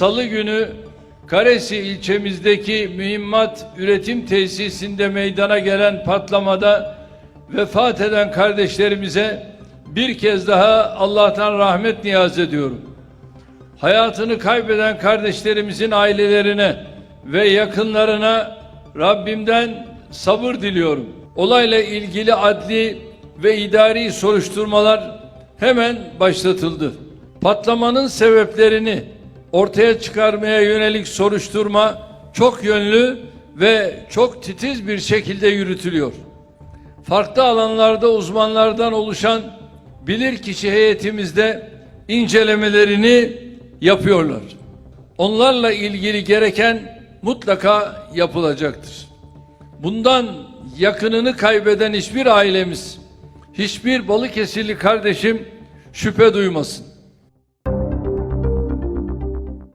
Salı günü Karesi ilçemizdeki mühimmat üretim tesisinde meydana gelen patlamada vefat eden kardeşlerimize bir kez daha Allah'tan rahmet niyaz ediyorum. Hayatını kaybeden kardeşlerimizin ailelerine ve yakınlarına Rabbimden sabır diliyorum. Olayla ilgili adli ve idari soruşturmalar hemen başlatıldı. Patlamanın sebeplerini ortaya çıkarmaya yönelik soruşturma çok yönlü ve çok titiz bir şekilde yürütülüyor. Farklı alanlarda uzmanlardan oluşan bilirkişi heyetimizde incelemelerini yapıyorlar. Onlarla ilgili gereken mutlaka yapılacaktır. Bundan yakınını kaybeden hiçbir ailemiz, hiçbir Balıkesirli kardeşim şüphe duymasın.